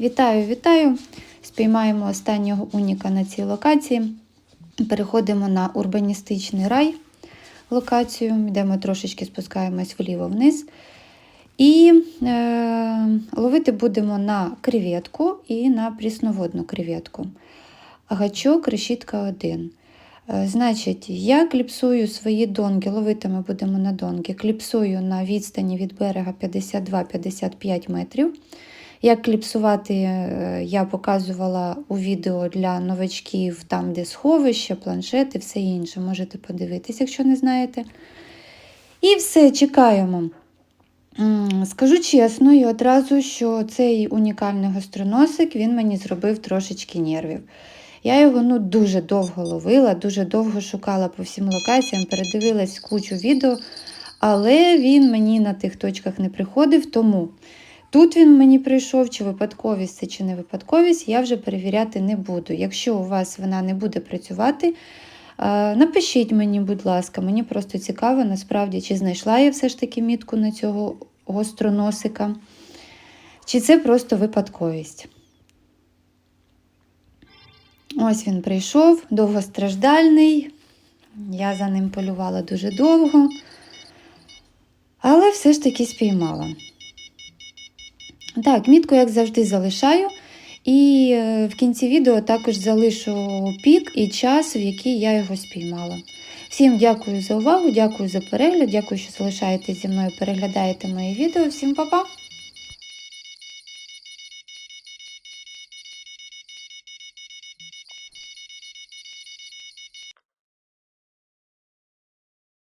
Вітаю, вітаю! Спіймаємо останнього уніка на цій локації. Переходимо на урбаністичний рай локацію, йдемо трошечки спускаємось вліво-вниз. І е, ловити будемо на креветку і на прісноводну креветку. Гачок, решітка 1. Е, Значить, я кліпсую свої донги, ловити ми будемо на донги, кліпсую на відстані від берега 52-55 метрів. Як кліпсувати, е, я показувала у відео для новачків, там, де сховище, планшети, все інше. Можете подивитись, якщо не знаєте. І все, чекаємо. Скажу чесно і одразу, що цей унікальний гостроносик він мені зробив трошечки нервів. Я його ну, дуже довго ловила, дуже довго шукала по всім локаціям, передивилась кучу відео, але він мені на тих точках не приходив. Тому тут він мені прийшов, чи випадковість це, чи не випадковість, я вже перевіряти не буду. Якщо у вас вона не буде працювати, е, напишіть мені, будь ласка, мені просто цікаво, насправді, чи знайшла я все ж таки мітку на цього гостроносика, чи це просто випадковість. Ось він прийшов, довгостраждальний. Я за ним полювала дуже довго, але все ж таки спіймала. Так, мітку, як завжди, залишаю. І е, в кінці відео також залишу пік і час, в який я його спіймала. Всім дякую за увагу, дякую за перегляд, дякую, що залишаєтесь зі мною, переглядаєте мої відео. Всім па-па!